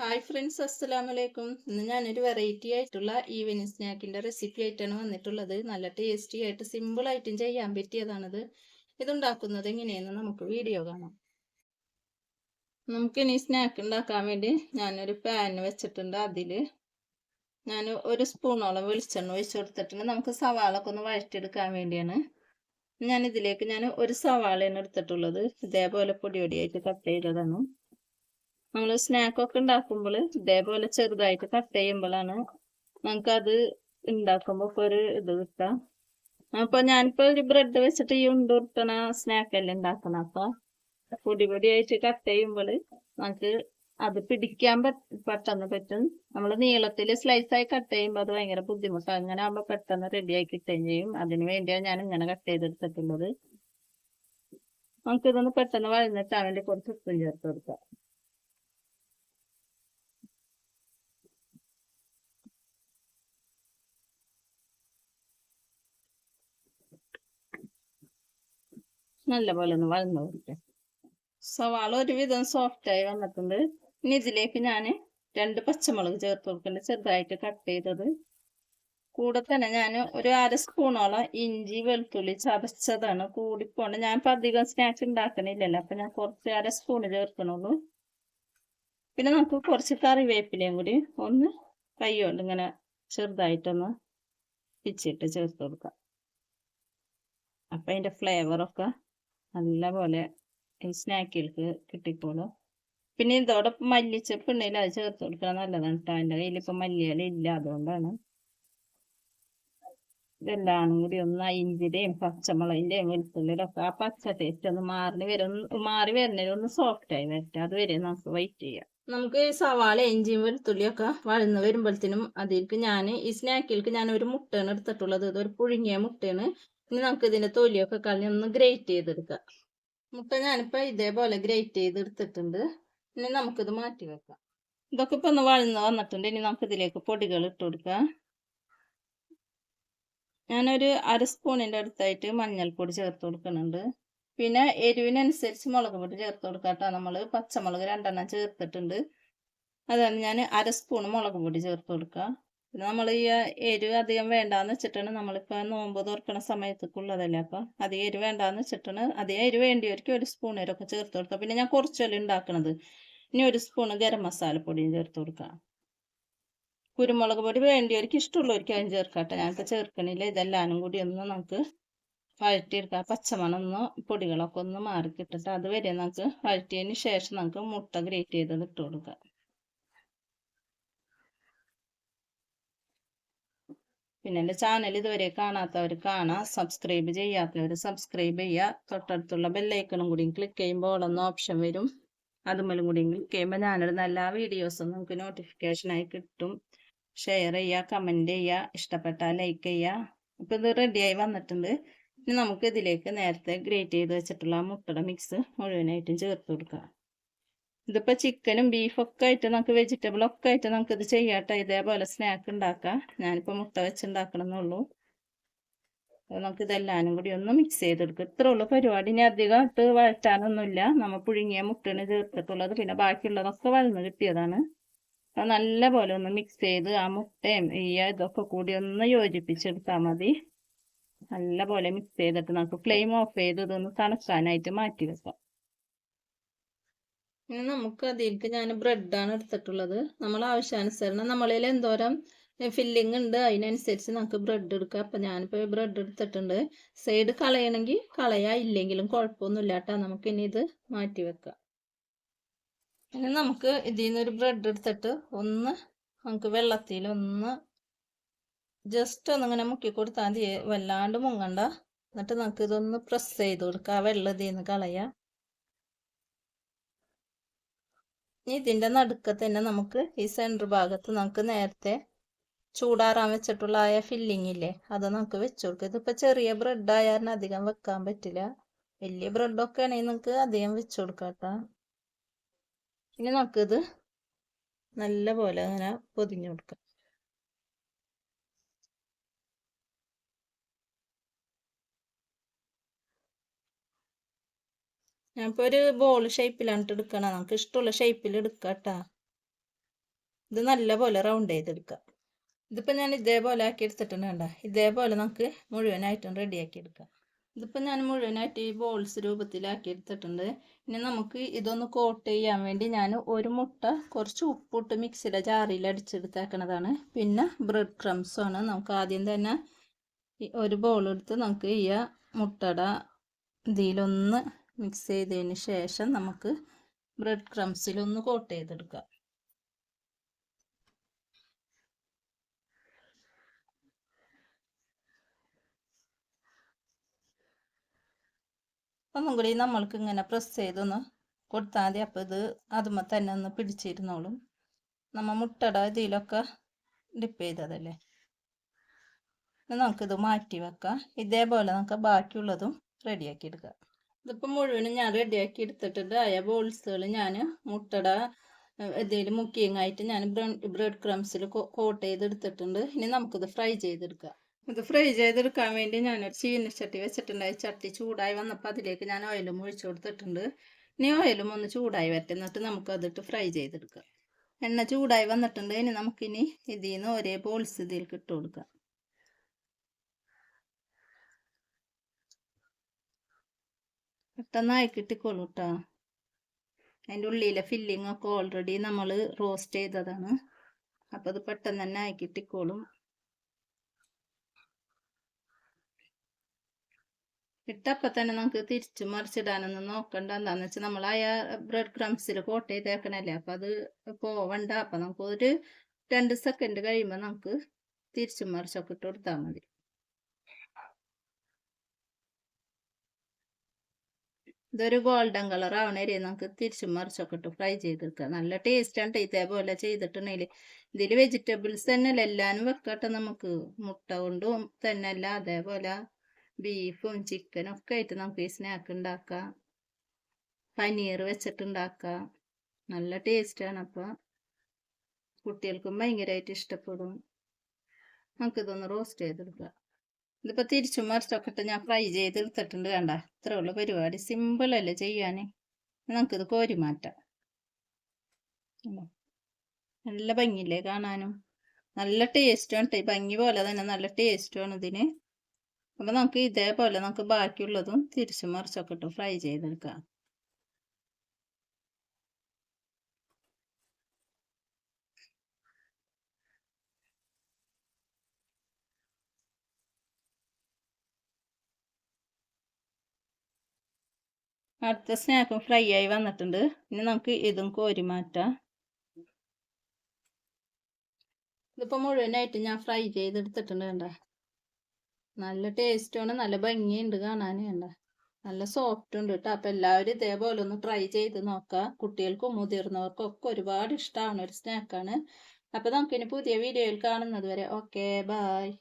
Hi friends അസ്സലാമു അലൈക്കും ഇന്ന് ഞാനൊരു വെറൈറ്റി ആയിട്ടുള്ള ഈവനിങ് സ്നാക്കിന്റെ റെസിപ്പി ആയിട്ടാണ് വന്നിട്ടുള്ളത്. നല്ല ടേസ്റ്റി ആയിട്ട് സിമ്പിളായിട്ടും ചെയ്യാൻ പറ്റിയതാണിത്. ഇതുണ്ടാക്കുന്നത് എങ്ങനെയെന്ന് നമുക്ക് വീഡിയോ കാണാം. നമുക്ക് നമുക്കിനി സ്നാക്ക് ഉണ്ടാക്കാൻ വേണ്ടി ഞാനൊരു പാൻ വെച്ചിട്ടുണ്ട് അതിൽ ഞാൻ ഒരു സ്പൂണോളം വെളിച്ചെണ്ണ ഒഴിച്ചു കൊടുത്തിട്ടുണ്ട്. നമുക്ക് സവാളൊക്കെ ഒന്ന് വഴറ്റിയെടുക്കാൻ വേണ്ടിയാണ്. ഞാൻ ഇതിലേക്ക് ഞാൻ ഒരു സവാളയാണ് എടുത്തിട്ടുള്ളത്. ഇതേപോലെ പൊടി പൊടിയായിട്ട് കട്ട് ചെയ്തതാണ്. നമ്മൾ സ്നാക്കൊക്കെ ഉണ്ടാക്കുമ്പോൾ ഇതേപോലെ ചെറുതായിട്ട് കട്ട് ചെയ്യുമ്പോഴാണ് നമുക്കത് ഉണ്ടാക്കുമ്പോൾ ഇപ്പോൾ ഒരു ഇത് കിട്ടാം. അപ്പോൾ ഞാനിപ്പോൾ ഒരു ബ്രെഡ് വെച്ചിട്ട് ഈ ഉണ്ടുരുട്ടണ സ്നാക്കല്ലേ ഉണ്ടാക്കണം അപ്പോൾ പൊടി പൊടിയായിട്ട് കട്ട് ചെയ്യുമ്പോൾ നമുക്ക് അത് പിടിക്കാൻ പെട്ടെന്ന് പറ്റും. നമ്മൾ നീളത്തിൽ ആയി കട്ട് ചെയ്യുമ്പോൾ അത് ഭയങ്കര ബുദ്ധിമുട്ടാണ് അങ്ങനെ ആകുമ്പോൾ പെട്ടെന്ന് റെഡിയായി കിട്ടുകയും ചെയ്യും. അതിന് വേണ്ടിയാണ് ഞാൻ ഇങ്ങനെ കട്ട് ചെയ്തെടുത്തിട്ടുള്ളത്. നമുക്കിതൊന്ന് പെട്ടെന്ന് വഴന്നിട്ടാൻ വേണ്ടി കുറച്ച് ഉപ്പും ചേർത്ത് കൊടുക്കാം. നല്ലപോലെ ഒന്ന് വഴന്നു കൊടുക്കുക സവാള ഒരുവിധം സോഫ്റ്റായി വന്നിട്ടുണ്ട്. ഇനി ഇതിലേക്ക് ഞാൻ രണ്ട് പച്ചമുളക് ചേർത്ത് കൊടുക്കുന്നുണ്ട് ചെറുതായിട്ട് കട്ട് ചെയ്തത്. കൂടെ തന്നെ ഞാൻ ഒരു അര സ്പൂണോളം ഇഞ്ചി വെളുത്തുള്ളി ചതച്ചതാണ് കൂടിപ്പോണ്ട്. ഞാൻ ഇപ്പം അധികം സ്നാക്സ് ഉണ്ടാക്കണില്ലല്ലോ അപ്പം ഞാൻ കുറച്ച് അര സ്പൂണ് ചേർക്കണുള്ളൂ. പിന്നെ നമുക്ക് കുറച്ച് കറിവേപ്പിലയും കൂടി ഒന്ന് കൈകൊണ്ട് ഇങ്ങനെ ചെറുതായിട്ടൊന്ന് പിച്ചിട്ട് ചേർത്ത് കൊടുക്കാം. അപ്പം അതിന്റെ ഫ്ലേവറൊക്കെ നല്ലപോലെ ഈ സ്നാക്കുകൾക്ക് കിട്ടിക്കോളും. പിന്നെ ഇതോടൊപ്പം മല്ലിച്ചപ്പ് ഉണ്ടെങ്കിൽ അത് ചേർത്ത് കൊടുക്കാൻ നല്ലതാണ് കേട്ടോ എന്റെ കയ്യിൽ ഇപ്പം മല്ലിയില ഇല്ല അതുകൊണ്ടാണ്. ഇതെല്ലാം കൂടി ഒന്ന് ഇഞ്ചിയുടെയും പച്ചമുളകിന്റെയും വെളുത്തുള്ളിയുടെ ഒക്കെ ആ പച്ച ടേസ്റ്റ് ഒന്ന് മാറി വരും. മാറി വരുന്നതിന് ഒന്ന് സോഫ്റ്റ് ആയി വരട്ടെ. അതുവരെ നമുക്ക് വെയിറ്റ് ചെയ്യാം. നമുക്ക് സവാള ഇഞ്ചിയും വെളുത്തുള്ളിയൊക്കെ വഴന്ന് വരുമ്പോഴത്തേനും അതിലേക്ക് ഞാൻ ഈ സ്നാക്കിലേക്ക് ഞാൻ ഒരു മുട്ടയാണ് എടുത്തിട്ടുള്ളത്. ഇതൊരു പുഴുങ്ങിയ മുട്ടയാണ്. ഇനി നമുക്ക് ഇതിന്റെ തൊലിയൊക്കെ കളഞ്ഞ് ഒന്ന് ഗ്രേറ്റ് ചെയ്തെടുക്കാം. മുട്ട ഞാനിപ്പോ ഇതേപോലെ ഗ്രേറ്റ് ചെയ്തെടുത്തിട്ടുണ്ട്. ഇനി നമുക്കിത് മാറ്റി വെക്കാം. ഇതൊക്കെ ഇപ്പൊ ഒന്ന് വളർന്ന് വന്നിട്ടുണ്ട്. ഇനി നമുക്ക് ഇതിലേക്ക് പൊടികൾ ഇട്ട് കൊടുക്കാം. ഞാനൊരു അര സ്പൂണിന്റെ അടുത്തായിട്ട് മഞ്ഞൾപ്പൊടി ചേർത്ത് കൊടുക്കുന്നുണ്ട്. പിന്നെ എരിവിനനുസരിച്ച് മുളക് പൊടി ചേർത്ത് കൊടുക്കാട്ടോ നമ്മൾ പച്ചമുളക് രണ്ടെണ്ണം ചേർത്തിട്ടുണ്ട്. അതാണ് ഞാൻ അര സ്പൂൺ മുളക് പൊടി ചേർത്ത് കൊടുക്കുക പിന്നെ നമ്മൾ ഈ എരിവ് അധികം വേണ്ടാന്ന് വെച്ചിട്ടാണ് നമ്മളിപ്പോൾ നോമ്പ് തുറക്കണ സമയത്തേക്കുള്ളതല്ലേ. അപ്പം അധികം എരിവ് വേണ്ടാന്ന് വെച്ചിട്ടാണ് അധികം എരിവ് വേണ്ടിയവർക്ക് ഒരു സ്പൂൺ എരൊക്കെ ചേർത്ത് കൊടുക്കുക പിന്നെ ഞാൻ കുറച്ചല്ലേ ഉണ്ടാക്കണത്. ഇനി ഒരു സ്പൂൺ ഗരം മസാലപ്പൊടിയും ചേർത്ത് കൊടുക്കുക കുരുമുളക് പൊടി വേണ്ടിയവർക്ക് ഇഷ്ടമുള്ളവർക്ക് അതിന് ചേർക്കട്ടെ. ഞാനിപ്പോൾ ചേർക്കണില്ല. ഇതെല്ലാനും കൂടി ഒന്ന് നമുക്ക് വഴറ്റിയെടുക്കുക പച്ചമണം ഒന്ന് പൊടികളൊക്കെ ഒന്ന് മാറി കിട്ടിട്ട് അതുവരെ നമുക്ക് വഴറ്റിയതിന് ശേഷം നമുക്ക് മുട്ട ഗ്രേറ്റ് ചെയ്തത് ഇട്ട് കൊടുക്കാം. പിന്നെ എന്റെ ചാനൽ ഇതുവരെ കാണാത്തവർ കാണാം. സബ്സ്ക്രൈബ് ചെയ്യാത്തവർ സബ്സ്ക്രൈബ് ചെയ്യുക. തൊട്ടടുത്തുള്ള ബെല്ലൈക്കണും കൂടി ക്ലിക്ക് ചെയ്യുമ്പോൾ ഓളൊന്ന് ഓപ്ഷൻ വരും. അതുമല്ലും കൂടി ക്ലിക്ക് ചെയ്യുമ്പോൾ ഞാനിടുന്ന എല്ലാ വീഡിയോസും നമുക്ക് നോട്ടിഫിക്കേഷനായി കിട്ടും. ഷെയർ ചെയ്യുക കമന്റ് ചെയ്യുക ഇഷ്ടപ്പെട്ടാൽ ലൈക്ക് ചെയ്യുക. ഇപ്പം ഇത് റെഡിയായി വന്നിട്ടുണ്ട്. ഇനി നമുക്ക് ഇതിലേക്ക് നേരത്തെ ഗ്രേറ്റ് ചെയ്ത് വെച്ചിട്ടുള്ള മുട്ടയുടെ മിക്സ് മുഴുവനായിട്ടും ചേർത്ത് കൊടുക്കാം. ഇതിപ്പോൾ ചിക്കനും ബീഫൊക്കെ ആയിട്ട് നമുക്ക് വെജിറ്റബിൾ ഒക്കെ ആയിട്ട് നമുക്ക് ഇത് ചെയ്യാട്ടോ. ഇതേപോലെ സ്നാക്ക് ഉണ്ടാക്കാം ഞാനിപ്പോൾ മുട്ട വെച്ചുണ്ടാക്കണം എന്നുള്ളൂ നമുക്ക് ഇതെല്ലാനും കൂടി ഒന്ന് മിക്സ് ചെയ്തെടുക്കും. ഇത്രേ ഉള്ളൂ പരിപാടി. ഇനി അധികം ഇട്ട് വഴറ്റാനൊന്നുമില്ല. നമ്മൾ പുഴുങ്ങിയ മുട്ടയാണ് ചേർത്തിട്ടുള്ളത്. പിന്നെ ബാക്കിയുള്ളതൊക്കെ വഴന്ന് കിട്ടിയതാണ്. അപ്പം നല്ല പോലെ ഒന്ന് മിക്സ് ചെയ്ത് ആ മുട്ടയും ഈ ഇതൊക്കെ കൂടി ഒന്ന് യോജിപ്പിച്ചെടുത്താൽ മതി. നല്ല പോലെ മിക്സ് ചെയ്തിട്ട് നമുക്ക് ഫ്ലെയിം ഓഫ് ചെയ്ത് ഇതൊന്ന് തണുക്കാനായിട്ട് മാറ്റി വെക്കാം. ഇനി നമുക്ക് അതിലേക്ക് ഞാൻ ബ്രെഡാണ് എടുത്തിട്ടുള്ളത്. നമ്മൾ ആവശ്യാനുസരണം നമ്മളിൽ എന്തോരം ഫില്ലിങ് ഉണ്ട് അതിനനുസരിച്ച് നമുക്ക് ബ്രെഡ് എടുക്കാം. അപ്പം ഞാനിപ്പോൾ ബ്രെഡ് എടുത്തിട്ടുണ്ട്. സൈഡ് കളയണമെങ്കിൽ കളയാ ഇല്ലെങ്കിലും കുഴപ്പമൊന്നുമില്ല കേട്ടോ. നമുക്ക് ഇനി ഇത് മാറ്റി വെക്കാം. ഇനി നമുക്ക് ഇതിൽ നിന്നൊരു ബ്രെഡ് എടുത്തിട്ട് ഒന്ന് നമുക്ക് വെള്ളത്തിൽ ഒന്ന് ജസ്റ്റ് ഒന്നിങ്ങനെ മുക്കി കൊടുത്താൽ മതി. വല്ലാണ്ട് മുങ്ങണ്ട. എന്നിട്ട് നമുക്ക് ഇതൊന്ന് പ്രസ് ചെയ്ത് കൊടുക്കുക ആ വെള്ളം ഇതിൽ നിന്ന് കളയാം. ഇതിന്റെ നടുക്ക് തന്നെ നമുക്ക് ഈ സെന്റർ ഭാഗത്ത് നമുക്ക് നേരത്തെ ചൂടാറാൻ വെച്ചിട്ടുള്ള ആയ ഫില്ലിംഗ് ഇല്ലേ അത് നമുക്ക് വെച്ചു കൊടുക്കുക ഇതിപ്പോൾ ചെറിയ ബ്രെഡ് ആയാലും അധികം വെക്കാൻ പറ്റില്ല. വലിയ ബ്രെഡൊക്കെ ആണെങ്കിൽ നമുക്ക് അധികം വെച്ചു കൊടുക്കാം കേട്ടോ. ഇനി നമുക്കിത് നല്ല പോലെ അങ്ങനെ പൊതിഞ്ഞു കൊടുക്കാം. ഞാനിപ്പോൾ ഒരു ബോൾ ഷേപ്പിലാണ് എടുക്കണം. നമുക്ക് ഇഷ്ടമുള്ള ഷേപ്പിൽ എടുക്കാം കേട്ടോ ഇത് നല്ല പോലെ റൗണ്ട് ചെയ്തെടുക്കാം ഇതിപ്പോൾ ഞാൻ ഇതേപോലെ ആക്കി എടുത്തിട്ടുണ്ട് കണ്ട. ഇതേപോലെ നമുക്ക് മുഴുവനായിട്ടും റെഡിയാക്കി എടുക്കാം. ഇതിപ്പോൾ ഞാൻ മുഴുവനായിട്ട് ഈ ബോൾസ് രൂപത്തിലാക്കി എടുത്തിട്ടുണ്ട്. ഇനി നമുക്ക് ഇതൊന്ന് കോട്ട് ചെയ്യാൻ വേണ്ടി ഞാൻ ഒരു മുട്ട കുറച്ച് ഉപ്പിട്ട് മിക്സിയുടെ ജാറിയിൽ അടിച്ചെടുത്തേക്കണതാണ്. പിന്നെ ബ്രെഡ് ക്രംസ് ആണ്. നമുക്ക് ആദ്യം തന്നെ ഒരു ബോൾ എടുത്ത് നമുക്ക് ഈ മുട്ടയുടെ ഇതിലൊന്ന് മിക്സ് ചെയ്തതിന് ശേഷം നമുക്ക് ബ്രെഡ് ക്രംസിലൊന്ന് കോട്ട് ചെയ്തെടുക്കാം. ഒന്നും കൂടി നമ്മൾക്ക് ഇങ്ങനെ പ്രസ് ചെയ്തൊന്ന് കൊടുത്താൽ മതി. അപ്പോൾ ഇത് അതുമ്പോൾ തന്നെ ഒന്ന് പിടിച്ചിരുന്നോളും. നമ്മൾ മുട്ടയുടെ ഇതിലൊക്കെ ഡിപ്പ് ചെയ്തതല്ലേ? നമുക്കിത് മാറ്റി വെക്കാം. ഇതേപോലെ നമുക്ക് ബാക്കിയുള്ളതും റെഡിയാക്കി എടുക്കാം. ഇതിപ്പോൾ മുഴുവനും ഞാൻ റെഡിയാക്കി എടുത്തിട്ടുണ്ട്. ആയ ബോൾസുകൾ ഞാൻ മുട്ടട ഇതിൽ മുക്കിയങ്ങായിട്ട് ഞാൻ ബ്രെഡ് ക്രംസിൽ കോട്ട് ചെയ്തെടുത്തിട്ടുണ്ട്. ഇനി നമുക്കിത് ഫ്രൈ ചെയ്തെടുക്കാം. ഇത് ഫ്രൈ ചെയ്തെടുക്കാൻ വേണ്ടി ഞാനൊരു ചീനച്ചട്ടി വെച്ചിട്ടുണ്ടായി ചട്ടി ചൂടായി വന്നപ്പോൾ അതിലേക്ക് ഞാൻ ഓയിലും ഒഴിച്ചു കൊടുത്തിട്ടുണ്ട്. ഇനി ഓയിലും ഒന്ന് ചൂടായി വരട്ടെ. എന്നിട്ട് നമുക്ക് അതിട്ട് ഫ്രൈ ചെയ്തെടുക്കാം. എണ്ണ ചൂടായി വന്നിട്ടുണ്ട്. ഇനി നമുക്കിനി ഇതിൽ നിന്ന് ഒരേ ബോൾസ് ഇതിൽ ഇട്ട് കൊടുക്കാം. പെട്ടെന്നായി കിട്ടിക്കോളൂ കേട്ടോ അതിന്റെ ഉള്ളിലെ ഫില്ലിംഗ് ഒക്കെ ഓൾറെഡി നമ്മൾ റോസ്റ്റ് ചെയ്തതാണ്. അപ്പോൾ അത് പെട്ടെന്ന് തന്നെ ആയി കിട്ടിക്കോളും. ഇട്ടപ്പം തന്നെ നമുക്ക് തിരിച്ചു മറിച്ചിടാനൊന്നും നോക്കണ്ട. എന്താണെന്ന് വെച്ചാൽ നമ്മൾ ആ ബ്രെഡ് ക്രംസിൽ കോട്ട് ചെയ്തേക്കണല്ലേ? അപ്പം അത് പോവണ്ട. അപ്പം നമുക്ക് ഒരു രണ്ട് സെക്കൻഡ് കഴിയുമ്പോൾ നമുക്ക് തിരിച്ചു മറിച്ചൊക്കെ ഇട്ട് കൊടുത്താൽ മതി. ഇതൊരു ഗോൾഡൻ കളർ ആവണേരി നമുക്ക് തിരിച്ചു മറിച്ചൊക്കെ ഇട്ട് ഫ്രൈ ചെയ്തെടുക്കുക നല്ല ടേസ്റ്റ് ആണ് ഇതേപോലെ ചെയ്തിട്ടുണ്ടെങ്കിൽ ഇതിൽ വെജിറ്റബിൾസ് തന്നെ എല്ലാനും വെക്കട്ടെ നമുക്ക്. മുട്ട കൊണ്ടും തന്നെ അല്ല അതേപോലെ ബീഫും ചിക്കനും ഒക്കെ ആയിട്ട് നമുക്ക് ഈ സ്നാക്ക് ഉണ്ടാക്കാം പനീർ വെച്ചിട്ടുണ്ടാക്കാം. നല്ല ടേസ്റ്റാണ് അപ്പോൾ കുട്ടികൾക്കും ഭയങ്കരമായിട്ട് ഇഷ്ടപ്പെടും. നമുക്കിതൊന്ന് റോസ്റ്റ് ചെയ്തെടുക്കാം. ഇതിപ്പോൾ തിരിച്ചു മറിച്ചൊക്കെ ഇട്ട് ഞാൻ ഫ്രൈ ചെയ്ത് എടുത്തിട്ടുണ്ട് കണ്ട. ഇത്രേ ഉള്ള പരിപാടി. സിമ്പിൾ സിമ്പിളല്ലേ ചെയ്യാൻ നമുക്കിത് കോരി മാറ്റാം നല്ല ഭംഗിയില്ലേ കാണാനും. നല്ല ടേസ്റ്റാണ് ഭംഗി പോലെ തന്നെ നല്ല ടേസ്റ്റുമാണ് ഇതിന്. അപ്പോൾ നമുക്ക് ഇതേപോലെ നമുക്ക് ബാക്കിയുള്ളതും തിരിച്ചു മറിച്ചൊക്കെ ഇട്ട് ഫ്രൈ ചെയ്തെടുക്കാം. അടുത്ത സ്നാക്കും ഫ്രൈ ആയി വന്നിട്ടുണ്ട്. ഇനി നമുക്ക് ഇതും കോരി മാറ്റാം. ഇതിപ്പോൾ മുഴുവനായിട്ട് ഞാൻ ഫ്രൈ ചെയ്തെടുത്തിട്ടുണ്ട് കണ്ട. നല്ല ടേസ്റ്റാണ് നല്ല ഭംഗിയുണ്ട് കാണാൻ കണ്ട. നല്ല സോഫ്റ്റ് ഉണ്ട് കേട്ടോ. അപ്പം എല്ലാവരും ഇതേപോലെ ഒന്ന് ട്രൈ ചെയ്ത് നോക്കുക കുട്ടികൾക്കും മുതിർന്നവർക്കും ഒക്കെ ഒരുപാട് ഇഷ്ടമാണ് ഒരു സ്നാക്കാണ് അപ്പം നമുക്കിനി പുതിയ വീഡിയോയിൽ കാണുന്നത് വരെ. Okay bye